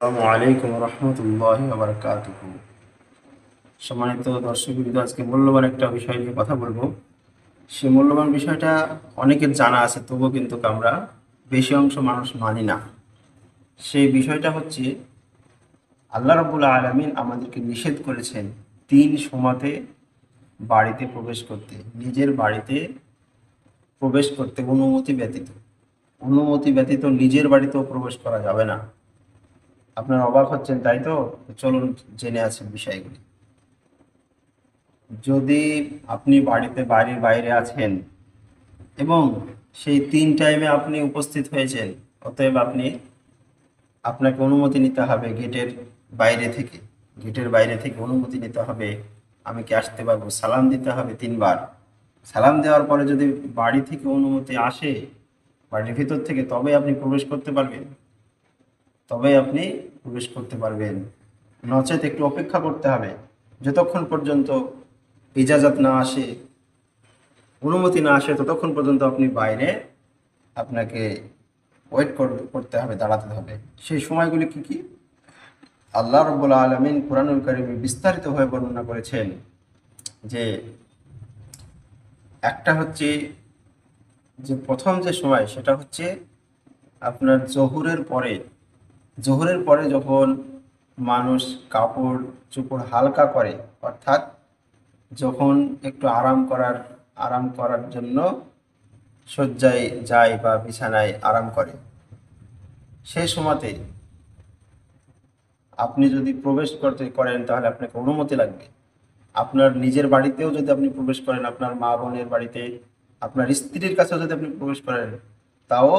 আসসালামু আলাইকুম রহমতুল্লাহ সম্মানিত দর্শক বিন্দু আজকে মূল্যবান একটা বিষয় নিয়ে কথা বলব। সে মূল্যবান বিষয়টা অনেকের জানা আছে, তবুও কিন্তু আমরা বেশি অংশ মানুষ মানি না। সেই বিষয়টা হচ্ছে, আল্লাহ রবুল আলমিন আমাদেরকে নিষেধ করেছেন তিন সময়তে বাড়িতে প্রবেশ করতে, নিজের বাড়িতে প্রবেশ করতে অনুমতি ব্যতীত। অনুমতি ব্যতীত নিজের বাড়িতেও প্রবেশ করা যাবে না। আপনার অবাক হচ্ছেন, তাই তো? চলুন জেনে আছেন বিষয়গুলি। যদি আপনি বাড়িতে, বাড়ির বাইরে আছেন এবং সেই তিন টাইমে আপনি উপস্থিত হয়েছেন, অতএব আপনি, আপনাকে অনুমতি নিতে হবে গেটের বাইরে থেকে। গেটের বাইরে থেকে অনুমতি নিতে হবে। আমি কি আসতে পারব? সালাম দিতে হবে তিনবার। সালাম দেওয়ার পরে যদি বাড়ি থেকে অনুমতি আসে, বাড়ির ভিতর থেকে তবে আপনি প্রবেশ করতে পারবেন। তবে আপনি প্রবেশ করতে পারবেন। নচেত একটু অপেক্ষা করতে হবে। যতক্ষণ পর্যন্ত ইজাজত না আসে, অনুমতি না আসে, ততক্ষণ পর্যন্ত আপনি বাইরে আপনাকে ওয়েট করতে হবে, দাঁড়াতে হবে। সেই সময়গুলি কি কি? আল্লাহ রব্বুল আলমিন কোরআনুল করিমে বিস্তারিতভাবে বর্ণনা করেছেন যে একটা হচ্ছে যে প্রথম যে সময়, সেটা হচ্ছে আপনার জহুরের পরে জোহরের পরে যখন মানুষ কাপড়, চোপড় হালকা করে, অর্থাৎ যখন একটু আরাম করার আরাম করার জন্য শয্যায় যায় বা বিছানায় আরাম করে সেই সময়তে আপনি যদি প্রবেশ করতে করেন তাহলে আপনাকে অনুমতি লাগবে। আপনার নিজের বাড়িতেও যদি আপনি প্রবেশ করেন, আপনার মা বোনের বাড়িতে, আপনার স্ত্রীর কাছেও যদি আপনি প্রবেশ করেন, তাও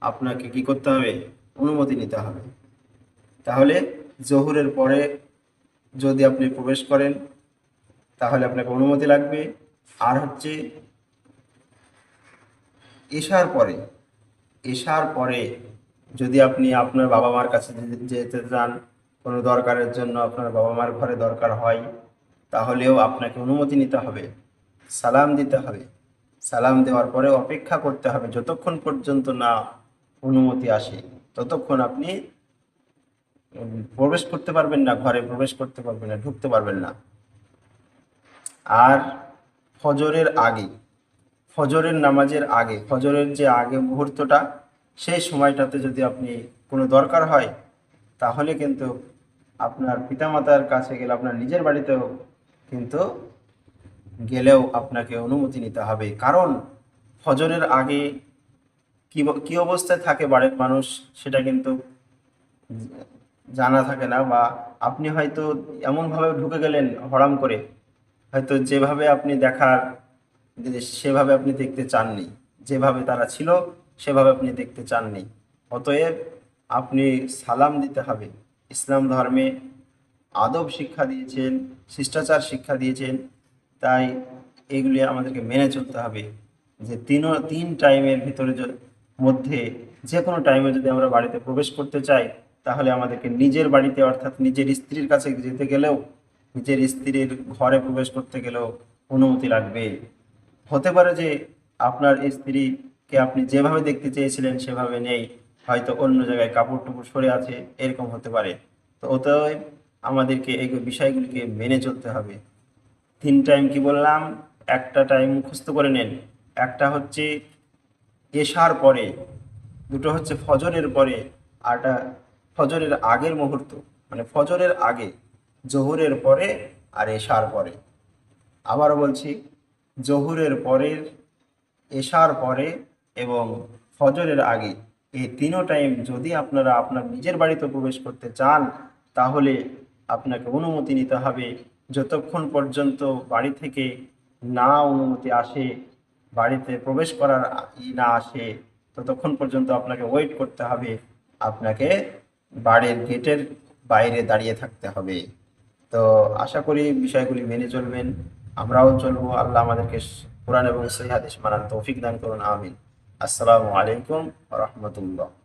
আপনাকে কি করতে হবে? অনুমতি নিতে হবে। তাহলে জহুরের পরে যদি আপনি প্রবেশ করেন, তাহলে আপনাকে অনুমতি লাগবে। আর হচ্ছে, এশার পরে এশার পরে যদি আপনি আপনার বাবা মার কাছে যেতে চান, কোনো দরকারের জন্য আপনার বাবা মার ঘরে দরকার হয়, তাহলেও আপনাকে অনুমতি নিতে হবে, সালাম দিতে হবে। সালাম দেওয়ার পরে অপেক্ষা করতে হবে, যতক্ষণ পর্যন্ত না অনুমতি আসে। ততক্ষণ আপনি প্রবেশ করতে পারবেন না, ঘরে প্রবেশ করতে পারবেন না, ঢুকতে পারবেন না। আর ফজরের আগে, ফজরের নামাজের আগে, ফজরের যে আগে মুহূর্তটা, সেই সময়টাতে যদি আপনি কোনো দরকার হয়, তাহলে কিন্তু আপনার পিতামাতার কাছে গেলে, আপনার নিজের বাড়িতেও কিন্তু গেলেও আপনাকে অনুমতি নিতে হবে। কারণ ফজরের আগে কি অবস্থায় থাকে বাড়ির মানুষ সেটা কিন্তু জানা থাকে না বা আপনি হয়তো এমনভাবে ঢুকে গেলেন হরাম করে, হয়তো যেভাবে আপনি দেখার সেভাবে আপনি দেখতে চাননি, যেভাবে তারা ছিল সেভাবে আপনি দেখতে চাননি। অতএব আপনি সালাম দিতে হবে, ইসলাম ধর্মে আদব শিক্ষা দিয়েছেন, শিষ্টাচার শিক্ষা দিয়েছেন, তাই এগুলি আমাদেরকে মেনে চলতে হবে যে তিন তিন টাইমের ভিতরে মধ্যে যে কোনো টাইমে যদি আমরা বাড়িতে প্রবেশ করতে চাই, তাহলে আমাদেরকে নিজের বাড়িতে অর্থাৎ নিজের স্ত্রীর কাছে যেতে গেলেও, নিজের স্ত্রীর ঘরে প্রবেশ করতে গেলেও অনুমতি লাগবে। হতে পারে যে আপনার স্ত্রীকে আপনি যেভাবে দেখতে চেয়েছিলেন সেভাবে নেই, হয়তো অন্য জায়গায় কাপড় টুপুর সরে আছে, এরকম হতে পারে। তো অতএব আমাদেরকে এই বিষয়গুলিকে মেনে চলতে হবে। তিন টাইম কি বললাম? একটা টাইম মুখস্থ করে নেন। একটা হচ্ছে এশার পরে, দুটো হচ্ছে ফজরের পরে, আরটা ফজরের আগের মুহূর্ত মানে ফজরের আগে, জহুরের পরে আর এশার পরে। আবারও বলছি, জহুরের পরের, এশার পরে এবং ফজরের আগে, এই তিনও টাইম যদি আপনারা আপনার নিজের বাড়িতে প্রবেশ করতে চান, তাহলে আপনাকে অনুমতি নিতে হবে। যতক্ষণ পর্যন্ত বাড়ি থেকে না অনুমতি আসে বাড়িতে প্রবেশ করার ই না আসে, ততক্ষণ পর্যন্ত আপনাকে ওয়েট করতে হবে। আপনাকে বাড়ির গেটের বাইরে দাঁড়িয়ে থাকতে হবে। তো আশা করি বিষয়গুলি মেনে চলবেন। আমরাও চলবো। আল্লাহ আমাদেরকে কোরআন এবং সহি হাদিস মানার তৌফিক দান করুন। আমিন। আসসালামু আলাইকুম রহমতুল্লাহ।